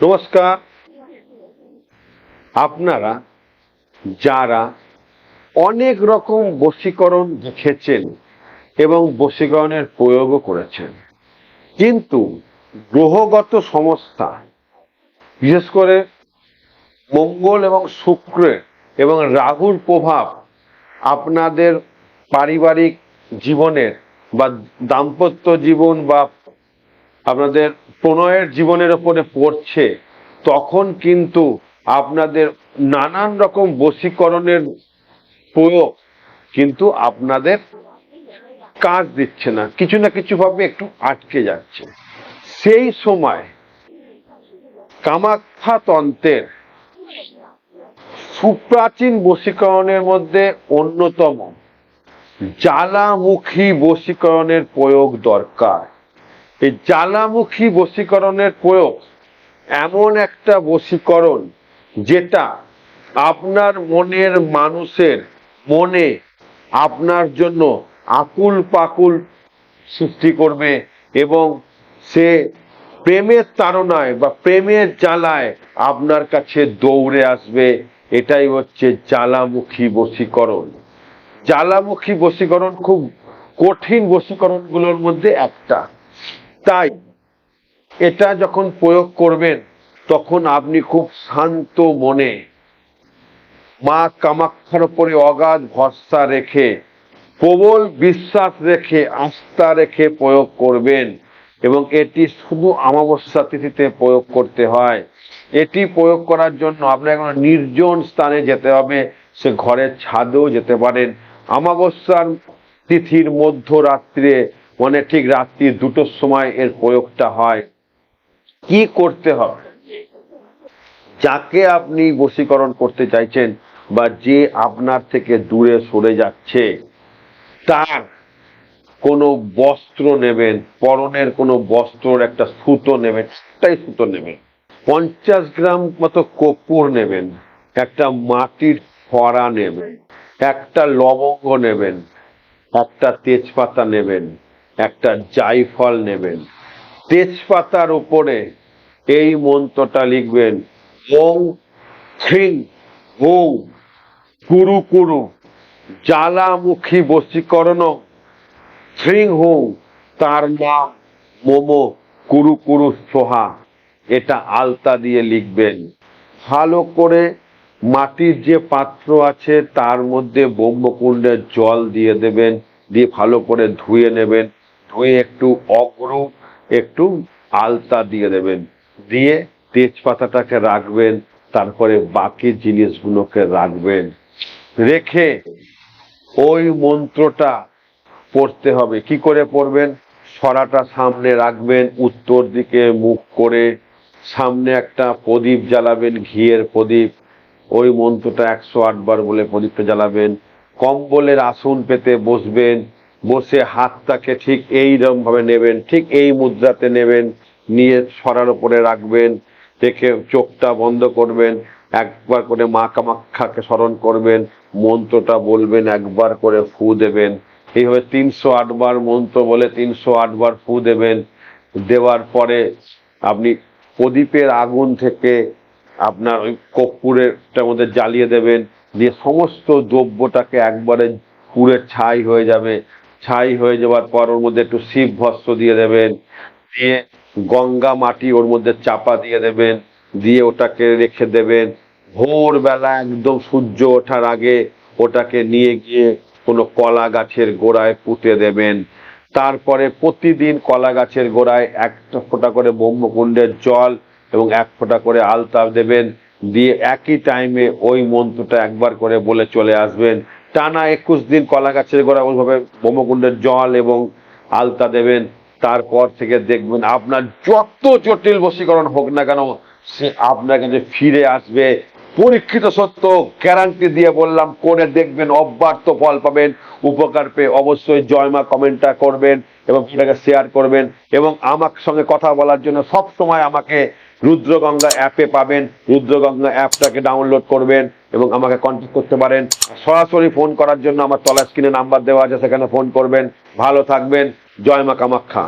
নমস্কার। আপনারা যারা অনেক রকম বশীকরণ দেখেছেন এবং বশীকরণের প্রয়োগও করেছেন, কিন্তু গ্রহগত সংস্থা বিশেষ করে মঙ্গল এবং শুক্রের এবং রাহুর প্রভাব আপনাদের পারিবারিক জীবনের বা দাম্পত্য জীবন বা আপনাদের প্রণয়ের জীবনের ওপরে পড়ছে, তখন কিন্তু আপনাদের নানান রকম বশীকরণের প্রয়োগ কিন্তু আপনাদের কাজ দিচ্ছে না, কিছু না কিছু ভাবে একটু আটকে যাচ্ছে। সেই সময় কামাখ্যা তন্ত্রের সুপ্রাচীন বশীকরণের মধ্যে অন্যতম জ্বালামুখী বশীকরণের প্রয়োগ দরকার। এই জ্বালামুখী বশীকরণের প্রয়োগ এমন একটা বশীকরণ যেটা আপনার মনের মানুষের মনে আপনার জন্য আকুল পাকুল সৃষ্টি করবে এবং সে প্রেমের তাড়নায় বা প্রেমের জ্বালায় আপনার কাছে দৌড়ে আসবে। এটাই হচ্ছে জ্বালামুখী বশীকরণ। জ্বালামুখী বশীকরণ খুব কঠিন বশীকরণগুলোর মধ্যে একটা। তাই এটা যখন প্রয়োগ করবেন, তখন আপনি খুব শান্ত মনে মা কামাক্ষার উপরে অগাধ ভরসা রেখে, প্রবল বিশ্বাস রেখে, আস্থা রেখে প্রয়োগ করবেন এবং এটি শুধু অমাবস্যা তিথিতে প্রয়োগ করতে হয়। এটি প্রয়োগ করার জন্য আপনার কোনো নির্জন স্থানে যেতে হবে, সে ঘরের ছাদেও যেতে পারেন। অমাবস্যার তিথির মধ্যরাত্রে মানে ঠিক রাত্রি দুটোর সময় এর প্রয়োগটা হয়। কি করতে হবে? যাকে আপনি বশীকরণ করতে চাইছেন বা যে আপনার থেকে দূরে সরে যাচ্ছে, তার কোনো বস্ত্র নেবেন, পরনের কোনো বস্ত্রর একটা সুতো নেবেন, একটাই সুতো নেবেন। পঞ্চাশ গ্রাম মতো কর্পূর নেবেন, একটা মাটির ফড়া নেবেন, একটা লবঙ্গ নেবেন, একটা তেজপাতা নেবেন একটা জাইফল নেবেন। তেজপাতার উপরে এই মন্ত্রটা লিখবেন, ওং থ্রিং ওং কুরু কুরু জ্বালামুখী বশীকরণ থ্রিং হোং তার নাম মোমো কুরু কুরু সোহা। এটা আলতা দিয়ে লিখবেন। ভালো করে মাটির যে পাত্র আছে তার মধ্যে ব্রহ্মকুণ্ডের জল দিয়ে দেবেন, দিয়ে ভালো করে ধুয়ে নেবেন। ধুয়ে একটু অগ্র একটু আলতা দিয়ে দেবেন। দিয়ে তেজপাতাটাকে রাখবেন, তারপরে বাকি জিনিসগুলোকে রাখবেন। রেখে ওই মন্ত্রটা পড়তে হবে। কি করে পড়বেন? সরাটা সামনে রাখবেন, উত্তর দিকে মুখ করে। সামনে একটা প্রদীপ জ্বালাবেন, ঘিয়ের প্রদীপ। ওই মন্ত্রটা একশো আটবার বলে প্রদীপটা জ্বালাবেন। কম্বলের আসন পেতে বসবেন। বসে হাতটাকে ঠিক এইরকম ভাবে নেবেন, ঠিক এই মুদ্রাতে নেবেন, নিয়ে সরার উপরে রাখবেন, দেখে চোখটা বন্ধ করবেন, একবার করে মা কামাক্ষাকে স্মরণ করবেন, মন্ত্রটা বলবেন, একবার করে ফু দেবেন। এইভাবে তিনশো আটবার মন্ত্র বলে তিনশো আটবার ফু দেবেন। দেওয়ার পরে আপনি প্রদীপের আগুন থেকে আপনার ওই কর্পূরেরটার মধ্যে জ্বালিয়ে দেবেন, দিয়ে সমস্ত দ্রব্যটাকে একবারে পুড়ে ছাই হয়ে যাবে। ছাই হয়ে যাওয়ার পর ওর মধ্যে একটু শিব ভস্ম দিয়ে দেবেন, দিয়ে গঙ্গা মাটি ওর মধ্যে চাপা দিয়ে দেবেন, দিয়ে ওটাকে রেখে দেবেন। ভোরবেলা একদম সূর্য ওঠার আগে ওটাকে নিয়ে গিয়ে কোনো কলা গাছের গোড়ায় পুঁতে দেবেন। তারপরে প্রতিদিন কলা গাছের গোড়ায় একটা ফোঁটা করে ব্রহ্মকুণ্ডের জল এবং এক ফোঁটা করে আলতা দেবেন। দিয়ে একই টাইমে ওই মন্ত্রটা একবার করে বলে চলে আসবেন। টানা একুশ দিন কলা গাছের গোড়ায় ওইভাবে ব্রহ্মকুণ্ডের জল এবং আলতা দেবেন, তারপর থেকে দেখবেন আপনার যত জটিল বশীকরণ হোক না কেন, সে আপনার কাছে ফিরে আসবে। পরীক্ষিত সত্য গ্যারান্টি দিয়ে বললাম করে দেখবেন অব্যর্থ ফল পাবেন, উপকার পেয়ে অবশ্যই জয়মা কমেন্টটা করবেন এবং সেটাকে শেয়ার করবেন এবং আমার সঙ্গে কথা বলার জন্য সব সময় আমাকে রুদ্রগঙ্গা অ্যাপে পাবেন, রুদ্রগঙ্গা অ্যাপটাকে ডাউনলোড করবেন এবং আমাকে কন্ট্যাক্ট করতে পারেন। সরাসরি ফোন করার জন্য আমার তলা স্ক্রিনে নাম্বার দেওয়া আছে, সেখানে ফোন করবেন। ভালো থাকবেন। জয় মা কামাখ্যা।